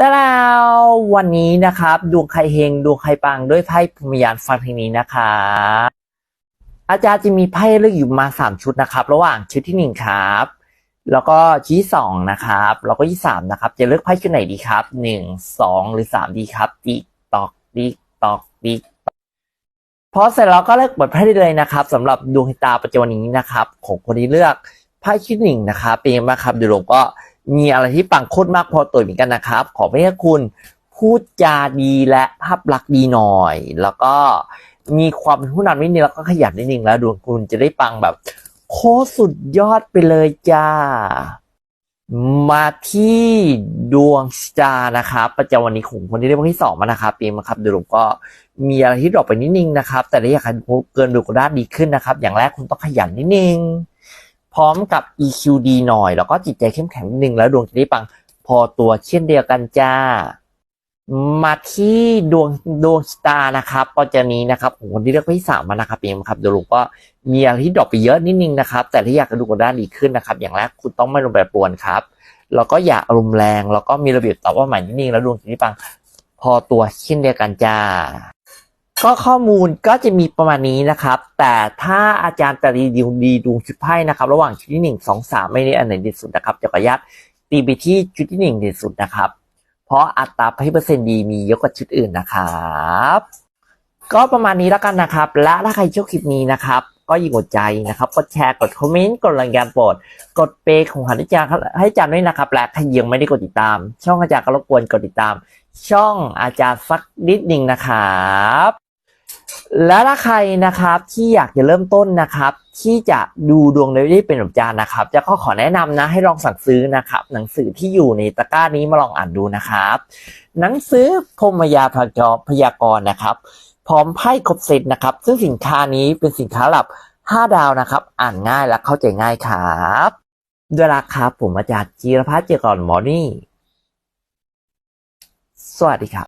แต่แล้ววันนี้นะครับ ดวงใครเฮงดวงใครปังด้วยไพ่พรหมยานฟังเพลงนี้นะครับอาจารย์จะมีไพ่เลือกอยู่มาสามชุดนะครับ ระหว่างชุดที่หนึ่งครับ แล้วก็ชุดที่สองนะครับแล้วก็ที่สามนะครับ จะเลือกไพ่ชุดไหนดีครับหนึ่งสองหรือสามดีครับติ๊กตอกติ๊กตอกติ๊กพอเสร็จแล้วก็เลือกเปิดไพ่ได้เลยนะครับสำหรับดวงตาประจำวันนี้นะครับ ของคนที่เลือกไพ่ชุดหนึ่งนะครับเป็นยังไงบ้างครับเดี๋ยวผมก็ มีอะไรที่ปังโคตรมากพอตัวเหมือนกันนะครับ ขอให้คุณพูดจาดีและภาพลักษณ์ดีหน่อย แล้วก็มีความเป็นผู้นำนิดนึงแล้วก็ขยันนิดนึงแล้วดวงคุณจะได้ปังแบบโคตรสุดยอดไปเลยจ้า มาที่ดวงสตานะครับ ประจำวันนี้ของคนที่ได้วันที่สองมานะครับปีมาครับเดี๋ยวผมก็มีอะไรที่ดรอปไปนิดนึงนะครับ แต่ถ้าอยากให้เกินดูกระด้าดีขึ้นนะครับ อย่างแรกคุณต้องขยันนิดนึง พร้อมกับ EQ ดีหน่อย แล้วก็จิตใจเข้มแข็งนิดนึงแล้วดวงจะได้ปังพอตัวเช่นเดียวกันจ้า มาที่ดวงดวงสตาร์นะครับปัจจุบันนี้นะครับผมคนที่เลือกไพ่ที่สามมานะครับเองครับเดี๋ยวลุงก็มีอะไรที่ดรอปไปเยอะนิดนึงนะครับ แต่ถ้าอยากดูกด้านดีขึ้นนะครับ อย่างแรกคุณต้องไม่ลงแบบปวนครับแล้วก็อย่าอารมณ์แรง แล้วก็มีระเบียบต่อว่าหมายนิดนึงแล้วดวงจะได้ปังพอตัวเช่นเดียวกันจ้า ก็ข้อมูลก็จะมีประมาณนี้นะครับ แต่ถ้าอาจารย์จะรีวิวดีดวงชุดไพ่นะครับ ระหว่างชุดที่หนึ่งสองสามไม่ได้อันไหนเด่นสุดนะครับจะขออนุญาตตีไปที่ชุดที่หนึ่งเด่นสุดนะครับ เพราะอัตราให้เปอร์เซ็นต์ดีมีเยอะกว่าชุดอื่นนะครับ ก็ประมาณนี้แล้วกันนะครับ และถ้าใครชอบคลิปนี้นะครับ ก็ยิ่งกดใจนะครับกดแชร์กดคอมเมนต์กดรายงานโปรดกดเปย์ของขวัญอาจารย์ให้อาจารย์ด้วยนะครับและถ้ายังไม่ได้กดติดตาม ช่องอาจารย์ก็รบกวนกดติดตาม ช่องอาจารย์สักนิดหนึ่งนะครับ แล้วถ้าใครนะครับที่อยากจะเริ่มต้นนะครับ ที่จะดูดวงโดยที่เป็นแบบอาจารย์นะครับ จะก็ขอแนะนำนะให้ลองสั่งซื้อนะครับ หนังสือที่อยู่ในตะกร้านี้มาลองอ่านดูนะครับ หนังสือพมยาพยากรพยากรณ์นะครับ พร้อมไพ่ครบเซตนะครับ ซึ่งสินค้านี้เป็นสินค้าระดับ 5 ดาวนะครับ อ่านง่ายและเข้าใจง่ายครับด้วยราคาผมอาจารย์จีรพัฒน์เจยก่อนหมอนี่สวัสดีครับ